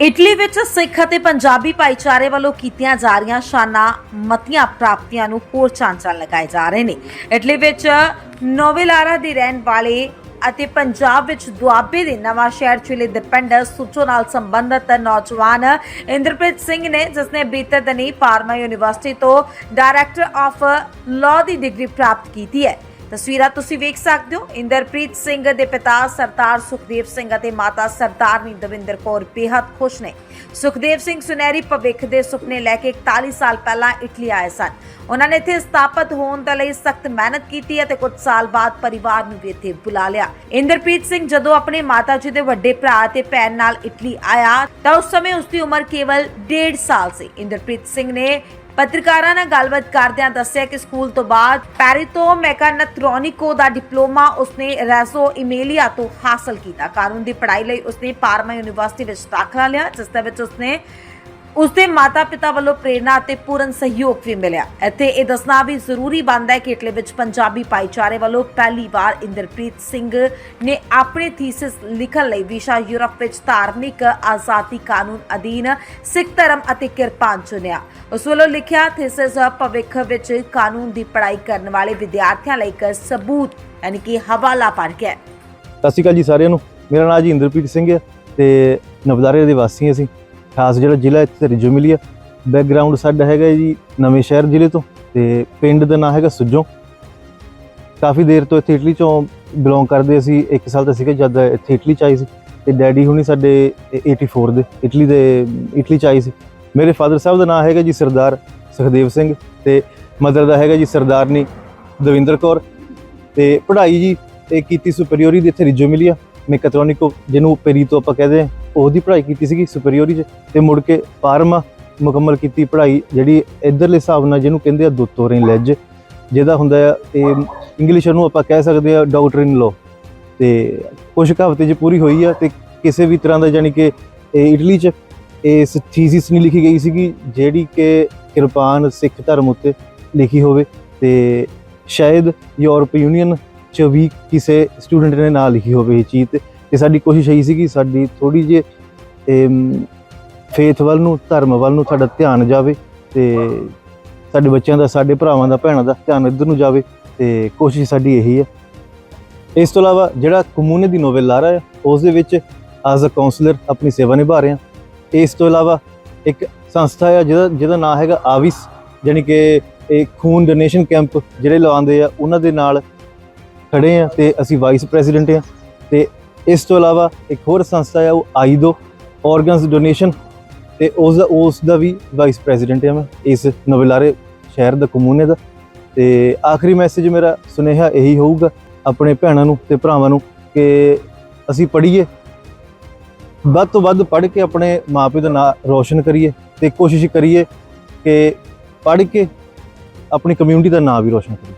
Italy ਵਿੱਚ ਸਿੱਖ ਅਤੇ ਪੰਜਾਬੀ ਭਾਈਚਾਰੇ ਵੱਲੋਂ ਕੀਤੀਆਂ ਜਾ ਰਹੀਆਂ ਸ਼ਾਨਾਂ ਮਤੀਆਂ ਪ੍ਰਾਪਤੀਆਂ ਨੂੰ ਹੋਰ ਚਾਂਚਾ ਲਗਾਏ ਜਾ ਰਹੇ ਨੇ। ਇਟਲੀ ਵਿੱਚ ਨੋਵੇਲਾਰਾ ਦੇ ਰਹਿਣ ਵਾਲੇ ਅਤੇ ਪੰਜਾਬ ਵਿੱਚ ਦੁਆਬੇ ਦੇ ਨਵਾਂ ਸ਼ਹਿਰ ਜ਼ਿਲ੍ਹੇ ਦੇ ਪਿੰਡ ਸੁੱਚੋ ਨਾਲ ਸੰਬੰਧਿਤ ਨੌਜਵਾਨ ਇੰਦਰਪ੍ਰੀਤ ਸਿੰਘ ਨੇ, ਜਿਸ ਨੇ ਬੀਤੇ ਦਿਨੀ ਫਾਰਮਾ ਯੂਨੀਵਰਸਿਟੀ ਤੋਂ ਡਾਇਰੈਕਟਰ ਆਫ ਲਾਅ ਦੀ ਡਿਗਰੀ ਪ੍ਰਾਪਤ ਕੀਤੀ ਹੈ। ਤਸਵੀਰਾਂ ਤੁਸੀਂ ਵੇਖ ਸਕਦੇ ਹੋ। ਇੰਦਰਪ੍ਰੀਤ ਸਿੰਘ ਦੇ ਪਿਤਾ ਸਰਦਾਰ ਸੁਖਦੇਵ ਸਿੰਘ ਅਤੇ ਮਾਤਾ ਸਰਦਾਰਨੀ ਦਵਿੰਦਰ ਕੌਰ ਬੇਹੱਦ ਖੁਸ਼ ਨੇ। ਸੁਖਦੇਵ ਸਿੰਘ ਸੁਨਹਿਰੀ ਭਵਿੱਖ ਦੇ ਸੁਪਨੇ ਲੈ ਕੇ 41 ਸਾਲ ਪਹਿਲਾਂ ਇਟਲੀ ਆਏ ਸਨ। ਉਹਨਾਂ ਨੇ ਇੱਥੇ ਸਥਾਪਿਤ ਹੋਣ ਦੇ ਲਈ ਸਖਤ ਮਿਹਨਤ ਕੀਤੀ ਅਤੇ ਕੁਝ ਸਾਲ ਬਾਅਦ ਪਰਿਵਾਰ ਨੂੰ ਵੀ ਇੱਥੇ ਬੁਲਾ ਲਿਆ। ਇੰਦਰਪ੍ਰੀਤ ਸਿੰਘ ਜਦੋਂ ਆਪਣੇ ਮਾਤਾ ਜੀ ਦੇ ਵੱਡੇ ਭਰਾ ਤੇ ਭੈਣ ਨਾਲ ਇਟਲੀ ਆਇਆ ਤਾਂ ਉਸ ਸਮੇਂ ਉਸ ਦੀ ਉਮਰ ਕੇਵਲ 1.5 ਸਾਲ ਸੀ। ਇੰਦਰਪ੍ਰੀਤ ਸਿੰਘ ਨੇ ਪੱਤਰਕਾਰਾਂ ਨਾਲ ਗੱਲਬਾਤ ਕਰਦਿਆਂ ਦੱਸਿਆ ਕਿ ਸਕੂਲ ਤੋਂ ਬਾਅਦ ਪੈਰਿਟੋ ਮੈਕਾਨੈਟ੍ਰੋਨਿਕੋ ਦਾ ਡਿਪਲੋਮਾ ਉਸਨੇ ਰੈਸੋ ਇਮੇਲੀਆ ਤੋਂ ਹਾਸਲ ਕੀਤਾ। ਕਾਨੂੰਨ ਦੀ ਪੜ੍ਹਾਈ ਲਈ ਉਸਨੇ ਪਾਰਮਾ ਯੂਨੀਵਰਸਿਟੀ ਵਿੱਚ ਦਾਖਲਾ ਲਿਆ, ਜਿਸ ਦੇ ਵਿੱਚ ਉਸਨੇ ਉਸਦੇ ਮਾਤਾ-ਪਿਤਾ ਵੱਲੋਂ ਪ੍ਰੇਰਣਾ ਅਤੇ ਪੂਰਨ ਸਹਿਯੋਗ ਵੀ ਮਿਲਿਆ। ਇੱਥੇ ਇਹ ਦੱਸਣਾ ਵੀ ਜ਼ਰੂਰੀ ਬਣਦਾ ਹੈ ਕਿ ਇਟਲੀ ਵਿੱਚ ਪੰਜਾਬੀ ਭਾਈਚਾਰੇ ਵੱਲੋਂ ਪਹਿਲੀ ਵਾਰ ਇੰਦਰਪ੍ਰੀਤ ਸਿੰਘ ਨੇ ਆਪਣੇ ਥੀਸਿਸ ਲਿਖਣ ਲਈ ਵਿਸ਼ਾ ਯੂਰਪ ਵਿੱਚ ਧਾਰਮਿਕ ਆਜ਼ਾਦੀ ਕਾਨੂੰਨ ਅਧੀਨ ਸਿੱਖ ਧਰਮ ਅਤੇ ਕਿਰਪਾਨ ਚੁਣਿਆ। ਉਸ ਵੱਲੋਂ ਲਿਖਿਆ, ਥੀਸਿਸ ਭਵਿੱਖ ਵਿੱਚ ਕਾਨੂੰਨ ਦੀ ਪੜ੍ਹਾਈ ਕਰਨ ਵਾਲੇ ਵਿਦਿਆਰਥੀਆਂ ਲਈ ਇੱਕ ਸਬੂਤ, ਯਾਨੀ ਕਿ ਹਵਾਲਾ ਬਣ ਗਿਆ ਸਤਿ ਸ਼੍ਰੀ ਅਕਾਲ ਜੀ ਸਾਰਿਆਂ ਨੂੰ। ਮੇਰਾ ਨਾਮ ਜੀ ਇੰਦਰਪ੍ਰੀਤ ਸਿੰਘ ਹੈ ਤੇ ਨਵਦਾਰੇ ਦੇ ਵਾਸੀ ਹਾਂ ਅਸੀਂ। ਖਾਸ ਜਿਹੜਾ ਜ਼ਿਲ੍ਹਾ ਇੱਥੇ ਰਿਜੋ ਆ ਬੈਕਗ੍ਰਾਉਂਡ ਸਾਡਾ ਹੈਗਾ ਜੀ ਨਵੇਂ ਸ਼ਹਿਰ ਜ਼ਿਲ੍ਹੇ ਤੋਂ ਤੇ ਪਿੰਡ ਦਾ ਨਾਂ ਹੈਗਾ ਸੁੱਜੋਂ। ਕਾਫੀ ਦੇਰ ਤੋਂ ਇੱਥੇ ਇਟਲੀ ਚੋਂ ਬਿਲੋਂਗ ਕਰਦੇ ਅਸੀਂ 1 ਸਾਲ ਤਾਂ ਸੀਗਾ ਜਦ ਇੱਥੇ ਇਟਲੀ ਚ ਆਈ ਸੀ ਤੇ ਡੈਡੀ ਹੁਣੀ ਸਾਡੇ 84 ਦੇ, ਇਟਲੀ ਦੇ, ਇਟਲੀ ਚ ਆਏ ਸੀ। ਮੇਰੇ ਫਾਦਰ ਸਾਹਿਬ ਦਾ ਨਾਮ ਹੈਗਾ ਜੀ ਸਰਦਾਰ ਸੁਖਦੇਵ ਸਿੰਘ ਤੇ ਮਦਰ ਦਾ ਹੈਗਾ ਜੀ ਸਰਦਾਰਨੀ ਦਵਿੰਦਰ ਕੌਰ ਤੇ ਪੜ੍ਹਾਈ ਜੀ ਇਹ ਕੀਤੀ ਸੁਪਰੀਓਰੀ ਦੀ ਇੱਥੇ ਰਿਜੋ ਮਿਲਿਆ ਮੈਕਾਟ੍ਰੋਨਿਕੋ ਜਿਹਨੂੰ ਪੇਰੀ ਤੋਂ ਆਪਾਂ ਕਹਦੇ ਆ। ਉਹਦੀ ਪੜ੍ਹਾਈ ਕੀਤੀ ਸੀਗੀ ਸੁਪਰੀਓਰੀ ਚ ਤੇ ਮੁੜ ਕੇ ਫਾਰਮਾ ਮੁਕੰਮਲ ਕੀਤੀ ਪੜ੍ਹਾਈ ਜਿਹੜੀ ਇਧਰਲੇ ਹਿਸਾਬ ਨਾਲ ਜਿਹਨੂੰ ਕਹਿੰਦੇ ਆ ਦੁੱਤੋਰੇ ਲੈਜ ਜਿਹਦਾ ਹੁੰਦਾ ਆ ਇਹ ਇੰਗਲਿਸ਼ ਨੂੰ ਆਪਾਂ ਕਹਿ ਸਕਦੇ ਆ ਡਾਕਟਰ ਇਨ ਲੋ ਤੇ ਕੁਝ ਕੁ ਹਫ਼ਤੇ ਚ ਪੂਰੀ ਹੋਈ ਆ ਤੇ ਕਿਸੇ ਵੀ ਤਰ੍ਹਾਂ ਦਾ ਯਾਨੀ ਕਿ ਇਹ ਇਟਲੀ ਚ ਇਸ ਥੀਸਿਸ ਨਹੀਂ ਲਿਖੀ ਗਈ ਸੀਗੀ ਜਿਹੜੀ ਕਿ ਕਿਰਪਾਨ ਸਿੱਖ ਧਰਮ ਉੱਤੇ ਲਿਖੀ ਹੋਵੇ ਤੇ ਸ਼ਾਇਦ ਯੂਰਪ ਯੂਨੀਅਨ ਚ ਵੀ ਕਿਸੇ ਸਟੂਡੈਂਟ ਨੇ ਨਾ ਲਿਖੀ ਹੋਵੇ ਇਹ ਚੀਜ਼ ਤੇ ਸਾਡੀ ਕੋਸ਼ਿਸ਼ ਇਹੀ ਸੀ ਕਿ ਸਾਡੀ ਥੋੜੀ ਜਿਹੀ ਫੇਥ ਵੱਲ ਨੂੰ, ਧਰਮ ਵੱਲ ਨੂੰ ਸਾਡਾ ਧਿਆਨ ਜਾਵੇ ਤੇ ਸਾਡੇ ਬੱਚਿਆਂ ਦਾ, ਸਾਡੇ ਭਰਾਵਾਂ ਦਾ, ਭੈਣਾਂ ਦਾ ਧਿਆਨ ਇੱਧਰ ਨੂੰ ਜਾਵੇ ਤੇ ਕੋਸ਼ਿਸ਼ ਸਾਡੀ ਇਹੀ ਹੈ। ਇਸ ਤੋਂ ਇਲਾਵਾ ਜਿਹੜਾ ਕਮੂਨੇ ਦੀ ਨੋਵਲ ਲਾਰਾ ਹੈ ਉਸ ਦੇ ਵਿੱਚ ਐਜ਼ ਅ ਕਾਉਂਸਲਰ ਆਪਣੀ ਸੇਵਾ ਨਿਭਾ ਰਹੇ ਹਾਂ। ਇਸ ਤੋਂ ਇਲਾਵਾ ਇੱਕ ਸੰਸਥਾ ਹੈ ਜਿਹਦਾ ਜਿਹਦਾ ਨਾਮ ਹੈਗਾ ਆਵਿਸ ਯਾਨੀ ਕਿ ਇਹ ਖੂਨ ਡੋਨੇਸ਼ਨ ਕੈਂਪ ਜਿਹੜੇ ਲਵਾਉਂਦੇ ਆ, ਉਹਨਾਂ ਦੇ ਨਾਲ ਖੜੇ ਆ ਤੇ ਅਸੀਂ ਵਾਈਸ ਪ੍ਰੈਜ਼ੀਡੈਂਟ ਆ ਤੇ ਇਸ ਤੋਂ ਇਲਾਵਾ ਇੱਕ ਹੋਰ ਸੰਸਥਾ ਹੈ ਉਹ ਆਈਦੋ ਆਰਗਨਸ ਡੋਨੇਸ਼ਨ ਤੇ ਉਸ ਦਾ ਉਸ ਦਾ ਵੀ ਵਾਈਸ ਪ੍ਰੈਜ਼ੀਡੈਂਟ ਆ ਮੈਂ, ਇਸ ਨਵਲਾਰੇ ਸ਼ਹਿਰ ਦਾ ਕਮੂਨੇ ਦਾ। ਤੇ ਆਖਰੀ ਮੈਸੇਜ ਮੇਰਾ ਸੁਨੇਹਾ ਇਹੀ ਹੋਊਗਾ ਆਪਣੇ ਭੈਣਾਂ ਨੂੰ ਤੇ ਭਰਾਵਾਂ ਨੂੰ ਕਿ ਅਸੀਂ ਪੜ੍ਹੀਏ, ਵੱਧ ਤੋਂ ਵੱਧ ਪੜ੍ਹ ਕੇ ਆਪਣੇ ਮਾਪੇ ਦਾ ਨਾਂ ਰੋਸ਼ਨ ਕਰੀਏ ਤੇ ਕੋਸ਼ਿਸ਼ ਕਰੀਏ ਕਿ ਪੜ੍ਹ ਕੇ ਆਪਣੀ ਕਮਿਊਨਿਟੀ ਦਾ ਨਾਂ ਵੀ ਰੋਸ਼ਨ ਕਰੀਏ।